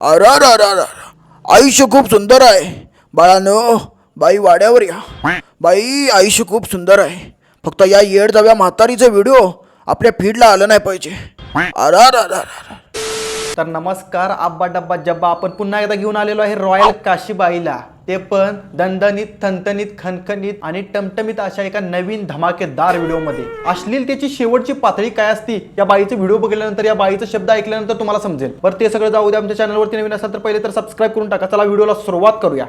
अरे अर अरे अरे आयुष्य खूप सुंदर आहे. बाळानो बाई वाड्यावर या. बाई आयुष्य खूप सुंदर आहे. फक्त या येड जाव्या म्हातारीचं व्हिडिओ आपल्या फीडला आलं नाही पाहिजे. अर अर अरे अरे तर नमस्कार आब्बा डब्बा जब्बा. आपण पुन्हा एकदा घेऊन आलेलो आहे रॉयल काशीबाईला. ते पण दणदणीत थनथणीत खनखनीत आणि टमटमीत अशा एका नवीन धमाकेदार व्हिडिओमध्ये. अश्लीलतेची शेवटची पातळी काय असती या बाईचे व्हिडिओ बघितल्यानंतर या बाईचा शब्द ऐकल्यानंतर तुम्हाला समजेल. बरं ते सगळं जाऊ द्या. आमच्या चॅनलवरती नवीन असाल तर पहिले तर सबस्क्राईब करून टाका. चला व्हिडिओला सुरुवात करूया.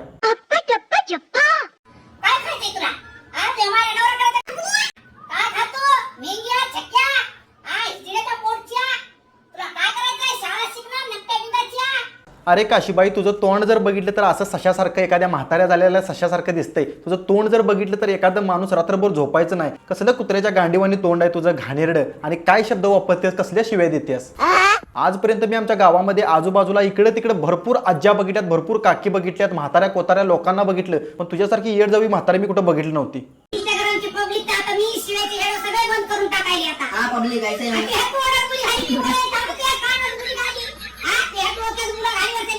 अरे काशीबाई तुझं तोंड जर बघितलं तर असं सशासारखं एखाद्या म्हाताऱ्या झालेल्या सशासारखं दिसतंय. तुझं तोंड जर बघितलं तर एखादं माणूस रात्रभर झोपायचं नाही. कसलं कुत्र्याच्या गांडीवानी तोंड आहे तुझं घाणेरडं. आणि काय शब्द वापरतेस कसल्या शिव्या देतेस? आजपर्यंत मी आमच्या गावामध्ये आजूबाजूला इकडे तिकडे भरपूर आज्या बघितल्यात भरपूर काकी बघितल्यात म्हाताऱ्या कोताऱ्या लोकांना बघितलं पण तुझ्यासारखी येड जावी म्हातारी मी कुठं बघितली नव्हती. इंस्टाग्रामची पब्लिक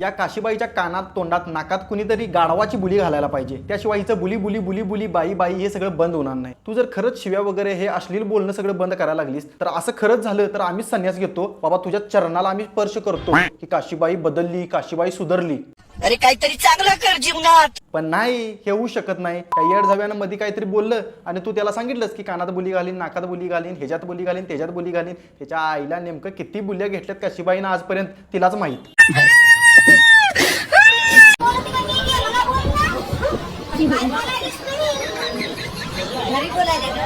या काशीबाईच्या कानात तोंडात नाकात कुणीतरी गाढवाची बुली घालायला पाहिजे. त्याशिवाय हिचं बुली बुली बुली बुली बाई बाई हे सगळं बंद होणार नाही. तू जर खरंच शिव्या वगैरे हे अश्लील बोलणं सगळं बंद करायला लागलीस तर असं खरंच झालं तर आम्हीच संन्यास घेतो. बाबा तुझ्या चरणाला आम्ही स्पर्श करतो की काशीबाई बदलली काशीबाई सुधारली. अरे काहीतरी चांगलं कर जीवनात. पण नाही हे होऊ शकत नाही. त्या येड झाव्यानं मध्ये काहीतरी बोललं आणि तू त्याला सांगितलंस की कानात बोली घालीन नाकात बोली घालीन ह्याच्यात बोली घालीन त्याच्यात बोली घालीन. त्याच्या आईला नेमकं किती बुल्या घेतल्यात काशीबाईनं आजपर्यंत तिलाच माहीत बोलते का मी गे मला बोल ना काय बोलायलीस तुम्ही घरी बोलायले ग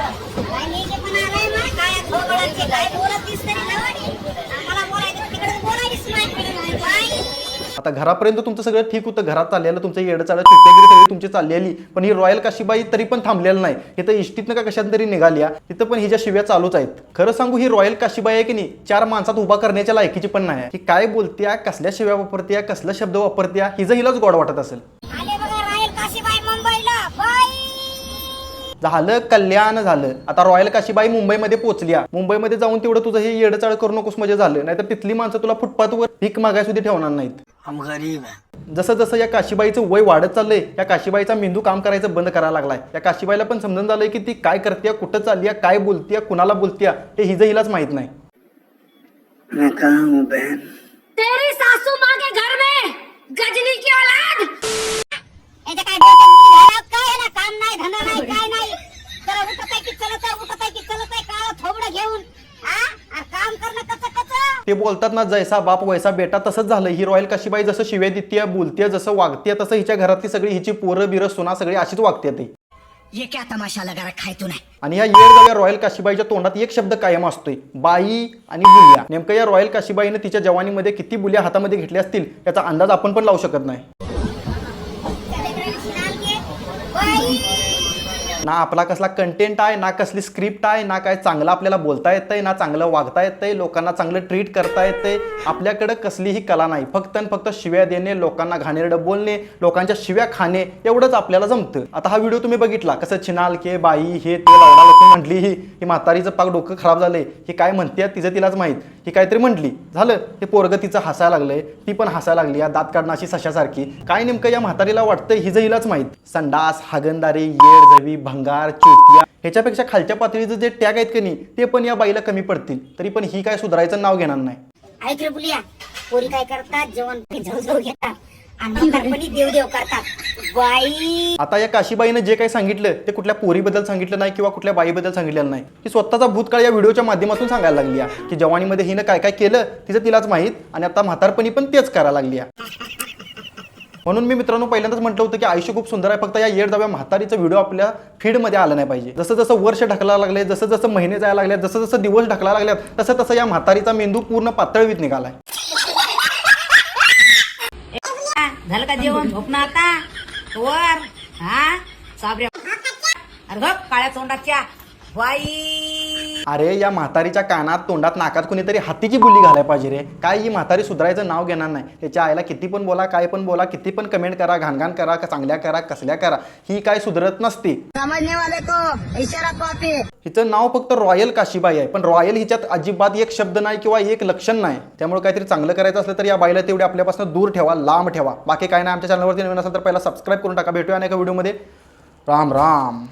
काय नाही के पण आलाय ना बोलायचं तिकडे नाही. आता घरापर्यंत तुमचं सगळं ठीक होतं. घरात चाललेलं तुमचं येडं चालत चित्तेगिरी सगळी तुमची चाललेली. पण ही रॉयल काशीबाई तरी पण थांबलेलं नाही. इथं इष्टीतनं का कशात तरी निघाल्या. तिथं पण हिच्या शिव्या चालूच आहेत. खरं सांगू ही रॉयल काशीबाई आहे की नाही चार माणसात उभा करण्याच्या लायकीची पण नाही आहे. की काय बोलत्या कसल्या शिव्या वापरत्या कसला शब्द वापरत्या हिचं हिलाच गोड वाटत असेल. झालं कल्याण झालं. आता रॉयल काशीबाई मुंबईमध्ये पोहोचल्या मुंबईमध्ये जाऊन तेवढं तुझं हे येडचाळ करू नकोस म्हणजे झालं. नाहीतर तिथली माणसं तुला फुटपाथवर भीक मागाय सुद्धा ठेवणार नाहीत. हम गरीब है जसं जसं या काशीबाईचं वय वाढत चाललंय या काशीबाईचा मेंदू काम करायचं बंद करायला लागलाय. या काशीबाईला पण समजून झालंय की ती काय करते कुठं चालली काय बोलतीय कुणाला बोलतीय हे हिचं हिलाच माहीत नाही. मैं कहाँ हूँ बहन? चलत आहे उठत आहे की चलत आहे काळं थोबडं घेऊन. हा आणि काम करणं कसं कसं? ते बोलतात ना जैसा बाप वैसा बेटा तसंच झालं. ही रॉयल काशीबाई जसं शिव्या देतीय बोलतीय जसं वागतीय तसं हिच्या घरातली सगळी हिची पोरं बिरं सुना सगळी अशीच वागते ती. ये क्या तमाशा लगा रखा है तूने? आणि या येडगाव्या रॉयल काशीबाईच्या तोंडात एक शब्द कायम असतोय. बाई आणि बुल्या नेमकं या रॉयल काशीबाईनं तिच्या जवानीमध्ये किती बुल्या हातामध्ये घेतल्या असतील याचा अंदाज आपण पण लावू शकत नाही. बाई! ना आपला कसला कंटेंट आहे ना कसली स्क्रिप्ट आहे ना काय चांगलं आपल्याला बोलता येतंय ना चांगलं वागता येतंय लोकांना चांगलं ट्रीट करता येतंय आपल्याकडं कसलीही कला नाही. फक्त आणि फक्त शिव्या देणे लोकांना घाणेरडं बोलणे लोकांच्या शिव्या खाणे एवढंच आपल्याला जमतं. आता हा व्हिडिओ तुम्ही बघितला कसं छिनाल के बाई हे ते म्हटली ही ही म्हातारीचं पाक डोकं खराब झालंय. हे काय म्हणते तिचं तिलाच माहीत. ही काहीतरी म्हटली. झालं ते पोरगं तिचं हसायला लागलंय ती पण हसायला लागली या दात काढणं अशी सशासारखी. काय नेमकं या म्हातारीला वाटतंय हिजं हिलाच माहीत. संडास हागंदारी येड झवी भंगार चोतिया ह्याच्यापेक्षा खालच्या पातळीचं जे टॅग आहेत की नाही ते पण या बाईला कमी पडतील. तरी पण ही काय सुधारायचं नाव घेणार नाही. ऐक रे बुलिया पोरी काय करतात? जेवण झवझव घेतात. आणि म्हातारपणी देवदेव करतात. बाई! आता या काशीबाईनं जे काही सांगितलं ते कुठल्या पोरीबद्दल सांगितलं नाही किंवा कुठल्या बाईबद्दल सांगितलेलं नाही. ती स्वतःचा भूतकाळ या व्हिडिओच्या माध्यमातून सांगायला लागली आहे. की जवानीमध्ये हिनं काय काय केलं तिचं तिलाच माहीत आणि आता म्हातारपणी पण तेच करायला लागली आहे. म्हणून मी मित्रांनो पहिल्यांदाच म्हटलं होतं की आयुष्य खूप सुंदर आहे फक्त या येड जाव्या म्हातारीचा व्हिडिओ आपल्या फीडमध्ये आला नाही पाहिजे. जसं जसं वर्ष ढकलायला लागले जसं जसं महिने जायला लागले जसं जसं दिवस ढकलायला लागल्यात तसं तसं या म्हातारीचा मेंदू पूर्ण पातळवीत निघालाय. झालं का जेवण? झोपणं आता. वर. हा? साबऱ्या. अरे काळ्या तोंडाच्या बाई. अरे या म्हातारीच्या कानात तोंडात नाकात कुणीतरी हातीची बुली घालायला पाहिजे रे. काय ही म्हातारी सुधारायचं नाव घेणार नाही. त्याच्या आईला किती पण बोला काय पण बोला किती पण कमेंट करा घाणघाण करा चांगल्या करा कसल्या करा ही काय सुधारत नसते. समजने वाले को इशारा कॉपी. हिचं नाव फक्त रॉयल काशीबाई आहे. पण रॉयल हिच्यात अजिबात एक शब्द नाही किंवा एक लक्षण नाही. त्यामुळे काहीतरी चांगलं करायचं असलं तर या बाईला तेवढे आपल्यापासून दूर ठेवा लांब ठेवा. बाकी काय नाही आमच्या चॅनलवरती नवीन असेल तर पहिला सबस्क्राईब करून टाका. भेटूया अनेक व्हिडिओमध्ये. राम राम.